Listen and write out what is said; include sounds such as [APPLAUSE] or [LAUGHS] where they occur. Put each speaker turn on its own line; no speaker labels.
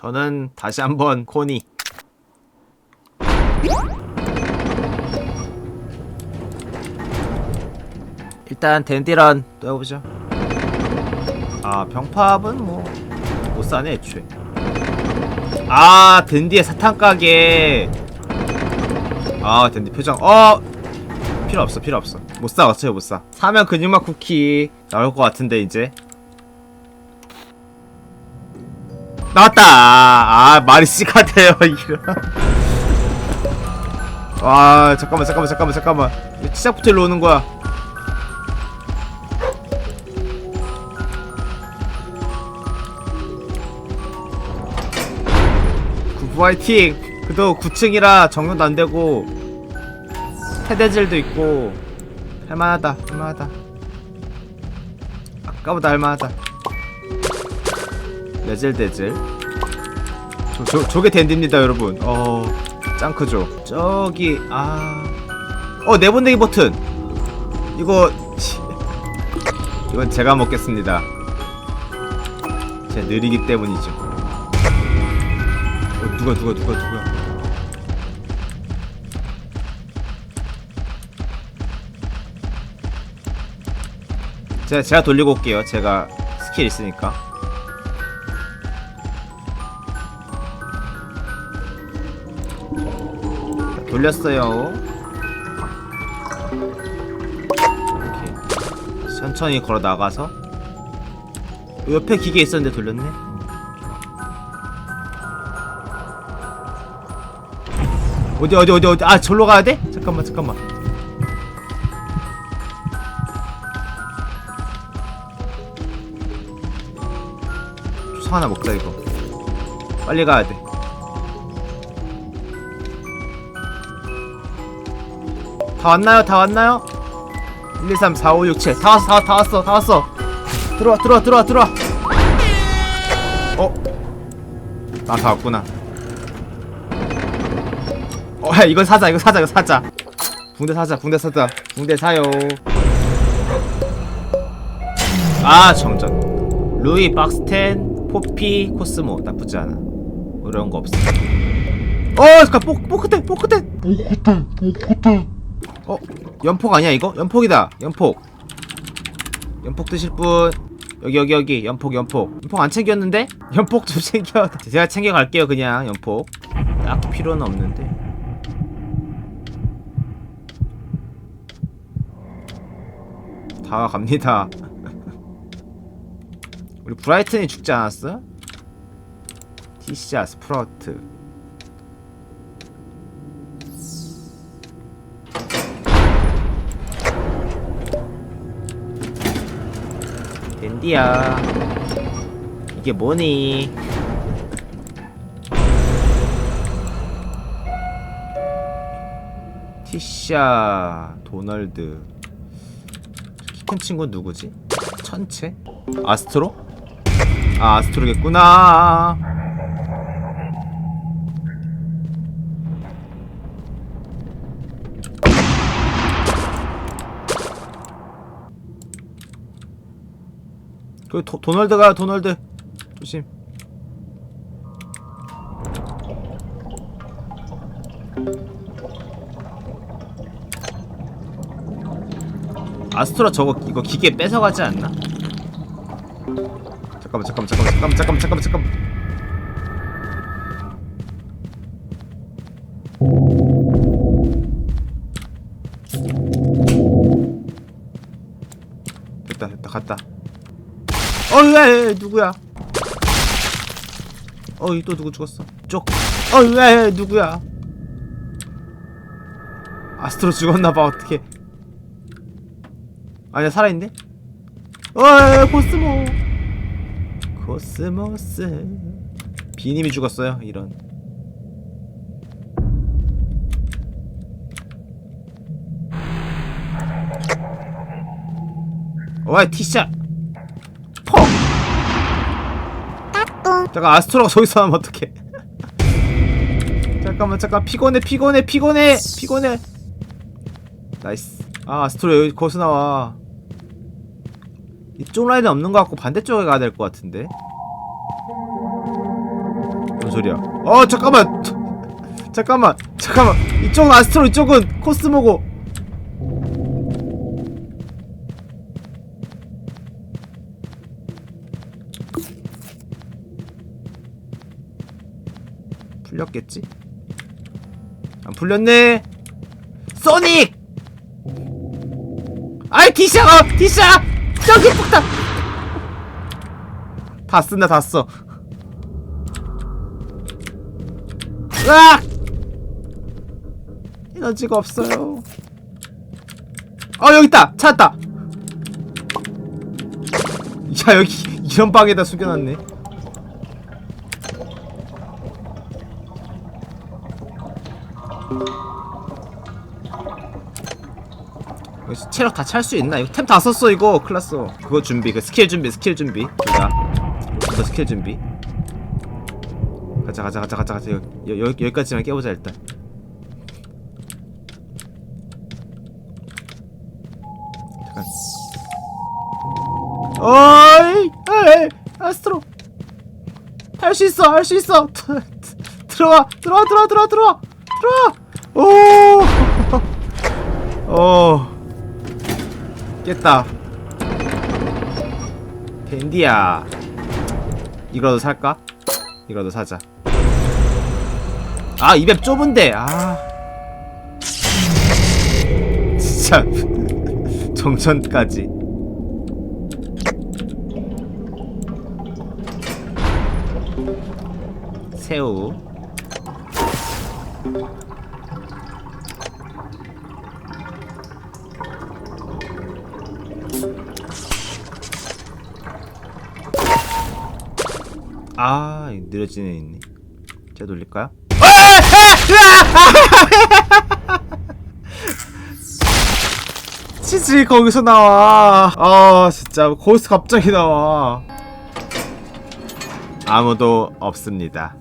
저는 다시 한번 코니. 일단 댄디런 또 해보죠. 아 병팝은 뭐 못 사네 애초에. 아 댄디의 사탕 가게. 아 댄디 표정. 어 필요 없어 필요 없어. 못 사 어차피 못 사. 사면 근육맛 쿠키 나올 것 같은데 이제. 나왔다. 아 마리씨 같아요 이거. 와 잠깐만 잠깐만 잠깐만 잠깐만. 왜 시작부터 일로 오는 거야? 화이팅! 그래도 9층이라 정돈도 안 되고 세대질도 있고 할만하다 할만하다 아까보다 할만하다 레젤대질 저, 저, 저게 댄디입니다 여러분. 어 짱 크죠? 저기 아어 내보내기 버튼. 이거 치, 이건 제가 먹겠습니다. 제 느리기 때문이죠. 어, 누가 누가 누가 누가? 제가 제가 돌리고 올게요. 제가 스킬 있으니까 돌렸어요. 이렇게 천천히 걸어 나가서. 옆에 기계 있었는데 돌렸네. 어디 어디 어디 어디? 아 절로 가야 돼? 잠깐만 잠깐만. 초상 하나 먹자 이거. 빨리 가야 돼 다 왔나요? 다 왔나요? 1, 2, 3, 4, 5, 6, 7. 다 왔어, 다, 왔- 다 왔어, 다 왔어. 들어와, 들어와, 들어와, 들어와. 어? 아, 다 왔구나. 어, 야, 이건 사자, 이거 사자, 이거 사자. 붕대 사자, 붕대 사자, 붕대 사요. 아, 정전. 루이, 박스텐, 포피, 코스모. 나쁘지 않아. 어려운 거 없어. 어, 잠깐, 포, 포크텐, 포크텐. 어? 연폭 아니야 이거? 연폭이다. 연폭. 연폭 드실 분. 여기 여기 여기. 연폭 연폭. 연폭 안 챙겼는데? [LAUGHS] 연폭 좀 챙겨. [LAUGHS] 제가 챙겨갈게요 그냥. 연폭. 딱히 필요는 없는데. 다 갑니다. [LAUGHS] 우리 브라이튼이 죽지 않았어? 티시아 스프라우트 댄디야 이게 뭐니 티샤 도널드 키 큰 친구는 누구지? 천체? 아스트로? 아 아스트로겠구나 그 도, 도널드가 도널드. 조심. 아스트라 저거 이거 기계 뺏어가지 않나? 잠깐만 잠깐만 잠깐만 잠깐만 잠깐만 잠깐만 잠깐만. 됐다 됐다 갔다 어이 누구야? 어이 또 누구 죽었어? 쪽. 어이 누구야? 아스트로 죽었나봐 어떻게 아니야 살아있네? 어이 코스모 코스모스. 비님이 죽었어요 이런. 어이 티샷 잠깐 아스트로가 저기서 하면 어떡해. [LAUGHS] 잠깐만 잠깐. 피곤해 피곤해 피곤해 피곤해. 나이스. 아 아스트로 여기 거기서 나와. 이쪽 라인은 없는 것 같고 반대쪽에 가야 될 것 같은데. 뭔 소리야? 어 잠깐만. [LAUGHS] 잠깐만 잠깐만. 이쪽은 아스트로 이쪽은 코스모고 풀렸겠지? 안 풀렸네 소닉! 아이 디샤! 어, 디샤! 저기 폭탄! 다 쓴다 다 써. 으악! 에너지가 없어요. 어 여기 있다 찾았다. 야 여기 이런 방에다 숨겨놨네. 체력 다 찰 수 있나? 이거 템 다 썼어 이거. 클났어. 그거 준비 그 스킬 준비 스킬 준비. 둘다. 그 스킬 준비. 가자 가자 가자 가자 가자. 여, 여, 여, 여기까지만 깨보자 일단. 잠깐. 어이! 에이! 아스트로! 할 수 있어 할 수 있어. [LAUGHS] 들어와 들어와 들어와 들어와 들어와 들어와. 오! 오. [LAUGHS] 깼다. 밴디야. 이거라도 살까? 이거라도 사자. 아, 이 맵 좁은데. 아. [LAUGHS] 진짜. [LAUGHS] 정천까지. 새우. 아, 애 있네. 제가 돌릴까요? 치즈 거기서 나와. 아, 진짜 거기서 갑자기 나와. 아무도 없습니다.